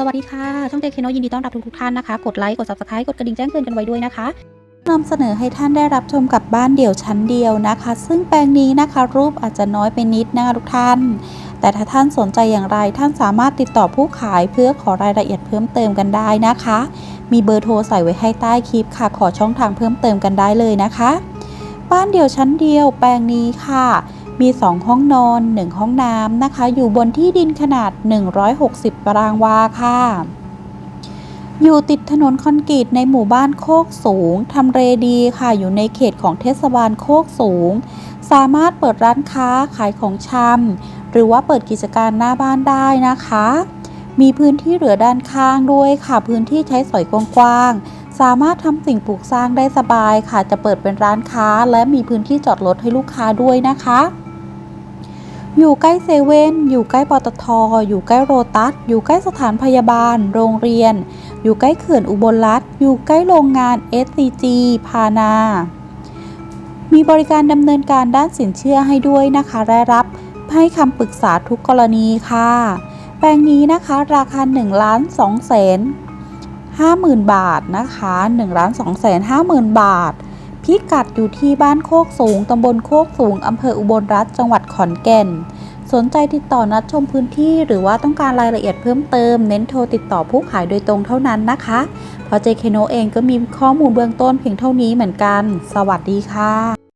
สวัสดีค่ะ ช่องเจคโนยินดีต้อนรับทุกๆท่านนะคะ กดไลค์ กด subscribe กดกระดิ่งแจ้งเตือนกันไว้ด้วยนะคะนำเสนอให้ท่านได้รับชมกับบ้านเดี่ยวชั้นเดียวนะคะ ซึ่งแปลงนี้นะคะ รูปอาจจะน้อยไปนิดนะคะทุกท่าน แต่ถ้าท่านสนใจอย่างไรท่านสามารถติดต่อผู้ขายเพื่อขอรายละเอียดเพิ่มเติมกันได้นะคะ มีเบอร์โทรใส่ไว้ให้ใต้คลิปค่ะ ขอช่องทางเพิ่มเติมกันได้เลยนะคะ บ้านเดี่ยวชั้นเดียว แปลงนี้ค่ะ มี 2 ห้องนอน 1 ห้องน้ำนะคะ อยู่บนที่ดินขนาด 160 ตารางวาค่ะ อยู่ติดถนนคอนกรีตในหมู่บ้านโคกสูงทำเลดีค่ะ อยู่ในเขตของเทศบาลโคกสูง สามารถเปิดร้านค้าขายของชำหรือว่าเปิดกิจการหน้าบ้านได้นะคะ มีพื้นที่เหลือด้านข้างด้วยค่ะ พื้นที่ใช้สอยกว้างๆสามารถทำสิ่งปลูกสร้างได้สบายค่ะ จะเปิดเป็นร้านค้า และมีพื้นที่จอดรถให้ลูกค้าด้วยนะคะ อยู่ใกล้เซเว่น อยู่ใกล้ปตท อยู่ใกล้โรตัส อยู่ใกล้สถานพยาบาล โรงเรียน อยู่ใกล้เขื่อนอุบลรัฐ อยู่ใกล้โรงงาน SCG พานา มีบริการดำเนินการด้านสินเชื่อให้ด้วยนะคะและรับให้คำปรึกษาทุกกรณีค่ะ แปลงนี้นะคะราคา1ล้าน2แสน50,000 บาทนะคะ1ล้าน2แสน50,000 บาท พิกัดอยู่ที่บ้านโคกสูงตำบลโคกสูงอำเภออุบลรัฐจังหวัดขอนแก่น สนใจติดต่อนัดชมพื้นที่ หรือว่าต้องการรายละเอียดเพิ่มเติม เน้นโทรติดต่อผู้ขายโดยตรงเท่านั้นนะคะเพราะ JK n o เองก็มีข้อมูลเบื้องต้นเพียงเท่านี้เหมือนกัน สวัสดีค่ะ